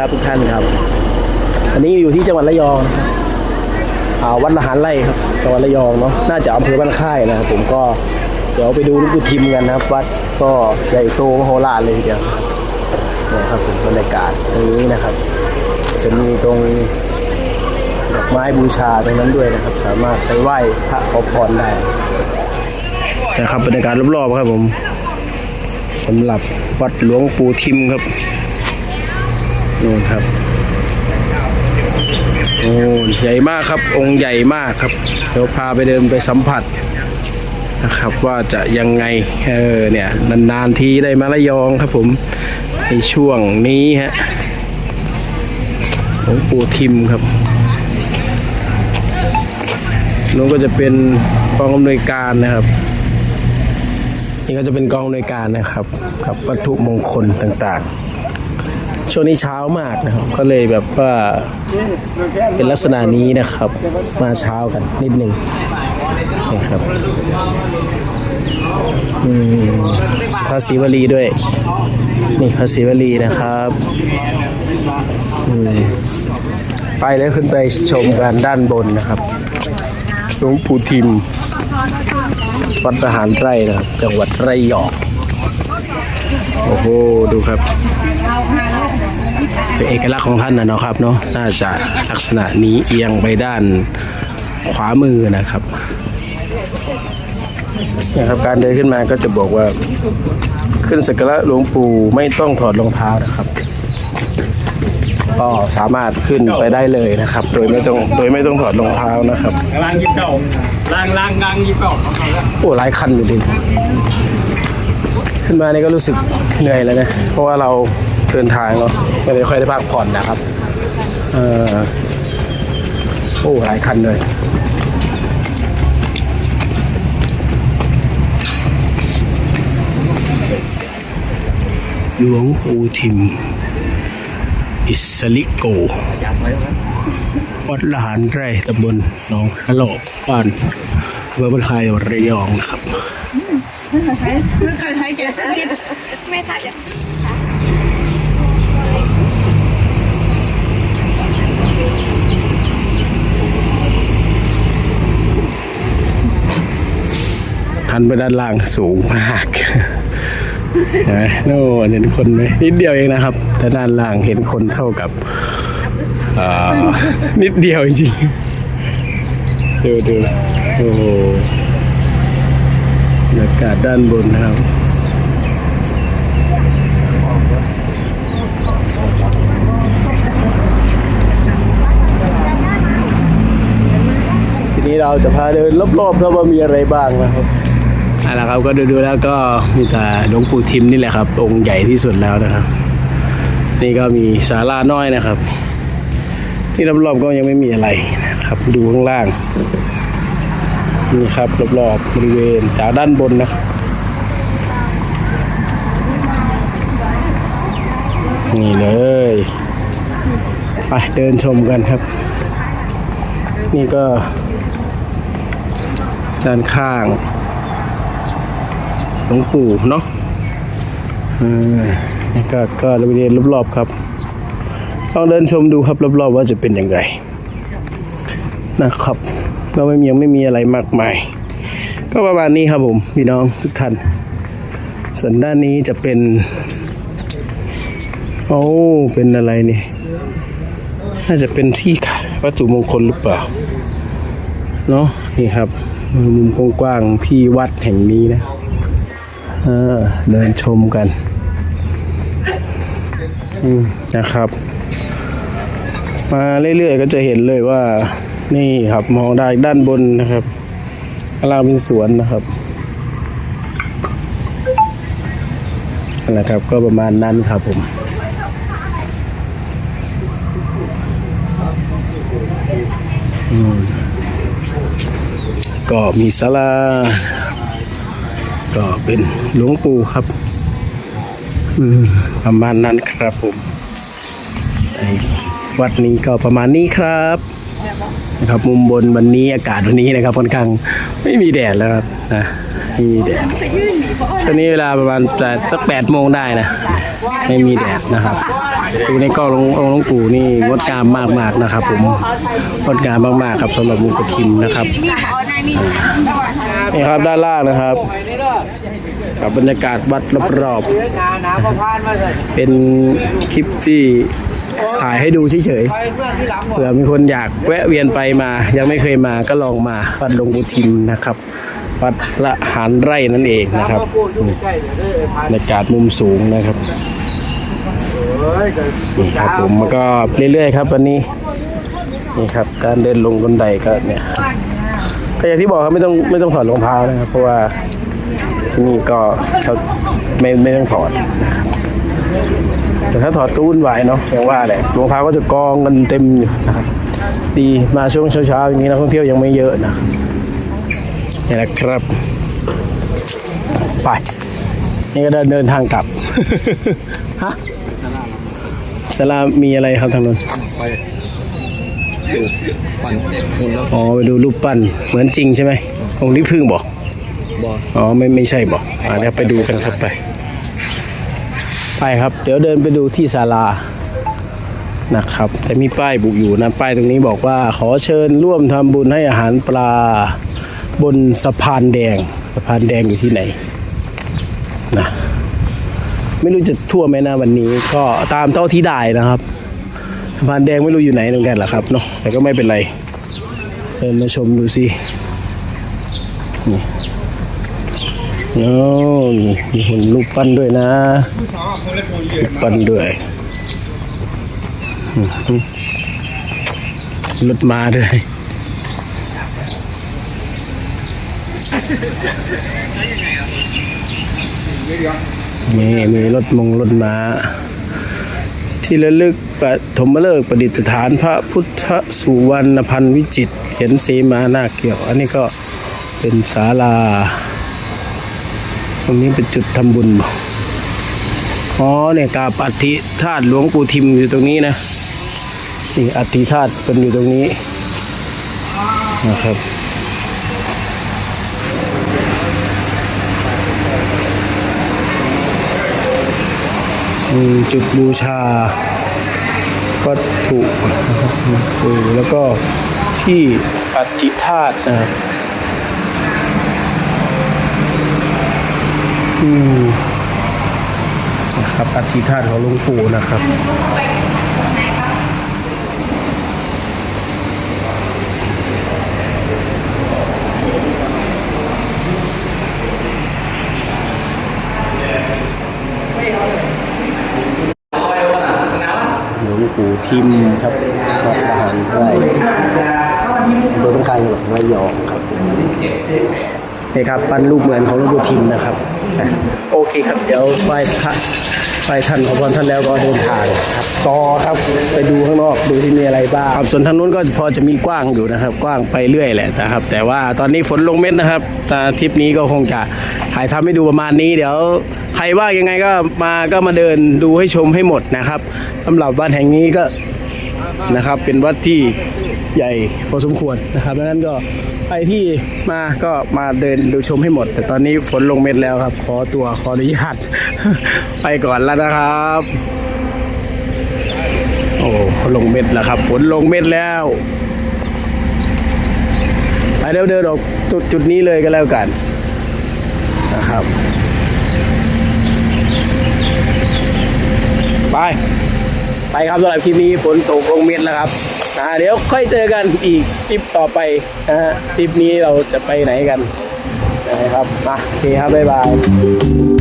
ครับทุกท่านครับ อันนี้อยู่ที่จังหวัดระยองครับวัดละหารไร่ครับจังหวัดระยองเนาะน่าจะอำเภอบ้านค่ายนะครับ ผมก็เดี๋ยวไปดูลูกปู่ทิมกันนะครับวัดก็ใหญ่โตมโหฬารเลยทีเดียวนะครับผมบรรยากาศตรงนี้นะครับ จะมีตรงดอกไม้บูชาตรงนั้นด้วยนะครับ สามารถไปไหว้พระขอพรได้นะครับบรรยากาศรอบๆครับผมสำหรับวัดหลวงปู่ทิมครับ นู่นครับโอ้ใหญ่มากครับ องค์ใหญ่มากครับเดี๋ยวพาไปเดินไปสัมผัสนะครับว่าจะยังไงเออเนี่ยนานๆทีได้มาละยองครับผมในช่วงนี้ฮะหลวงปู่ทิมครับนู้นก็จะเป็นกองอำนวยการนะครับ นี่ก็จะเป็นกองอำนวยการนะครับ กับวัตถุมงคลต่างๆ ช่วงนี้เช้ามากนะครับ ก็เลยแบบว่าเป็นลักษณะนี้นะครับ มาเช้ากันนิดหนึ่งนี่ครับอืมพระศิวลีด้วย นี่พระศิวลีนะครับไปแล้วขึ้นไปชมกันด้านบนนะครับหลวงปู่ทิมวัดทหารไร่นะครับ จังหวัดระยอง โอ้โหดูครับ เป็นเอกลักษณ์ของท่านนะเนาะครับเนาะน่าจะลักษณะนี้เอียงไปด้านขวามือนะครับเนี่ยครับการเดินขึ้นมาก็จะบอกว่า ขึ้นสักการะหลวงปู่ไม่ต้องถอดรองเท้านะครับ ก็สามารถขึ้นไปได้เลยนะครับ โดยไม่ต้องโดยไม่ต้องถอดรองเท้านะครับล่างยิบเก่าล่างล่างล่างยิบเก่าโอ้หลายคันอยู่ดิ ขึ้นมานี่ก็รู้สึกเหนื่อยแล้วนะ เพราะว่าเราเดินทางเนาะไม่ได้ค่อยได้พักผ่อนนะครับ เออโอ้หลายคันเลยหลวงปู่ทิม อิสลิโก วัดละหารไร่ตำบลหนองละโลกบ้านอำเภอบ้านคายจังหวัดระยองนะครับ ไม่ถ่ายอะหันไปด้านล่างสูงมากนไหมโน่นเห็นคนไหมนิดเดียวเองนะครับ แต่ด้านล่างเห็นคนเท่ากับนิดเดียวจริงๆดูดูโอ้โหบ รรยากาศด้านบนนะครับทีนี้เราจะพาเดินรอบๆครับว่ามีอะไรบ้างนะครับเอาละครับก็ดูๆแล้วก็มีแต่หลวงปู่ทิมนี่แหละครับ องค์ใหญ่ที่สุดแล้วนะครับ นี่ก็มีศาลาน้อยนะครับ ที่รอบๆก็ยังไม่มีอะไรนะครับ ดูข้างล่าง นี่ครับรอบๆบริเวณจากด้านบนนะครับนี่เลยไปเดินชมกันครับ นี่ก็ ด้านข้างหลวงปู่เนาะออนี่ก็ก็บริเวณรอบๆครับลองเดินชมดูครับรอบๆว่าจะเป็นอย่างไร นะครับ ก็ไม่มียังไม่มีอะไรมากมาย ก็ประมาณนี้ครับผมพี่น้องทุกท่าน ส่วนด้านนี้จะเป็น โอ้เป็นอะไรนี่ น่าจะเป็นที่ขายวัตถุมงคลหรือเปล่า เนาะนี่ครับ มุมกว้างๆที่วัดแห่งนี้นะเดินชมกันนะครับ มาเรื่อยๆก็จะเห็นเลยว่า นี่ครับมองได้ด้านบนนะครับข้างล่างเป็นสวนนะครับนะครับ ก็ประมาณนั้นครับผมก็มีศาลาก็เป็นหลวงปู่ครับอืมประมาณนั้นครับผมวัดนี้ก็ประมาณนี้ครับ นะครับมุมบนวันนี้อากาศวันนี้นะครับค่อนข้างไม่มีแดดแล้วครับนะไม่มีแดดช่วงนี้เวลาประมาณแปดสักแปดโมงได้นะไม่มีแดดนะครับดูในกล้องหลวงองค์หลวงปู่นี่งดงามมากๆนะครับ ผมงดงามมากๆครับสำหรับมุกทิมนะครับมีขอในมีนี่ครับด้านล่างนะครับกับบรรยากาศวัดรอบๆเป็นคลิปที่ ถ่ายให้ดูเฉยๆเผื่อมีคนอยากแวะเวียนไปมา ยังไม่เคยมาก็ลองมาวัดหลวงปู่ทิมนะครับวัดละหารไร่นั่นเองนะครับนี่บรรยากาศมุมสูงนะครับนี่ครับผมมันก็เรื่อยๆครับวันนี้นี่ครับ การเดินลงบันไดก็เนี่ยก็อย่างที่บอกครับไม่ต้องไม่ต้องถอดรองเท้านะครับ เพราะว่าที่นี่ก็เขาไม่ไม่ต้องถอดนะครับ แต่ถ้าถอดก็วุ่นวายเนาะอย่างว่าแหละรองเท้าก็จะกองกันเต็มอยู่นะครับดีมาช่วงเช้าๆอย่างนี้นักท่องเที่ยวยังไม่เยอะนะครับนี่แหละครับ ไป นี่ก็เดินเดินทางกลับฮะสลามีอะไรครับทางนู้นปั่นหุ่นแล้วอ๋อไปดูรูปปั้นเหมือนจริงใช่ไหมองค์นี้พึ่งบอกบออ๋อไม่ไม่ใช่บอกอ่าเดี๋ยวไปดูกันครับไป ไปครับ เดี๋ยวเดินไปดูที่ศาลานะครับ แต่มีป้ายบุอยู่นะ ป้ายตรงนี้บอกว่าขอเชิญร่วมทำบุญให้อาหารปลา บนสะพานแดง สะพานแดงอยู่ที่ไหนนะไม่รู้จะทั่วไหมนะวันนี้ ก็ตามเท่าที่ได้นะครับสะพานแดงไม่รู้อยู่ไหนเหมือนกันแหละครับเนาะแต่ก็ไม่เป็นไรเดินมาชมดูสินี่ โอ้มีมีหุ่นรูปปั้นด้วยนะรูปปั้นด้วยรถมาด้วยนี่มีรถมงรถมาที่ระลึกปฐมฤกษ์ประดิษฐานพระพุทธสุวรรณพันธ์วิจิตเห็นเสมาหน้าเกี่ยว อันนี้ก็เป็นศาลา ตรงนี้เป็นจุดทำบุญบ่อ๋อเนี่ยกาบอัฐิธาตุหลวงปู่ทิมอยู่ตรงนี้นะนี่อัฐิธาตุเป็นอยู่ตรงนี้นะครับมีจุดบูชาวัตถุนะครับเออแล้วก็ที่อัฐิธาตุนะครับ อืมนะครับอธิษฐานของหลวงปู่นะครับหลวงปู่ทิมครับวัดอาหารไร่โดยต้องการจังหวัดระยองครับ นี่ครับปั้นรูปเหมือนของหลวงปู่ทิมนะครับอะโอเคครับเดี๋ยวไหว้พระไหว้ท่านขอพรท่านแล้วก็เดินทางครับต่อครับไปดูข้างนอกดูที่มีอะไรบ้างครับส่วนทางนู้นก็พอจะมีกว้างอยู่นะครับ กว้างไปเรื่อยแหละนะครับ แต่ว่าตอนนี้ฝนลงเม็ดนะครับแต่ทริปนี้ก็คงจะถ่ายทำให้ดูประมาณนี้ เดี๋ยวใครว่ายังไงก็มาก็มาเดินดูให้ชมให้หมดนะครับสำหรับวัดแห่งนี้ก็นะครับเป็นวัดที่ใหญ่พอสมควรนะครับดังนั้นก็ ใครที่มาก็มาเดินดูชมให้หมด แต่ตอนนี้ฝนลงเม็ดแล้วครับ ขอตัวขออนุญาต ไปก่อนแล้วนะครับ โอ้ลงเม็ดแล้วครับฝนลงเม็ดแล้วไปเดี๋ยวเดินออกจุดจุดนี้เลยก็แล้วกันนะครับไป ไปครับสำหรับคลิปนี้ฝนตกลงเม็ดแล้วครับ อ่าเดี๋ยวค่อยเจอกันอีกคลิปต่อไปนะฮะคลิปนี้เราจะไปไหนกันนะครับมาโอเคครับบ๊ายบาย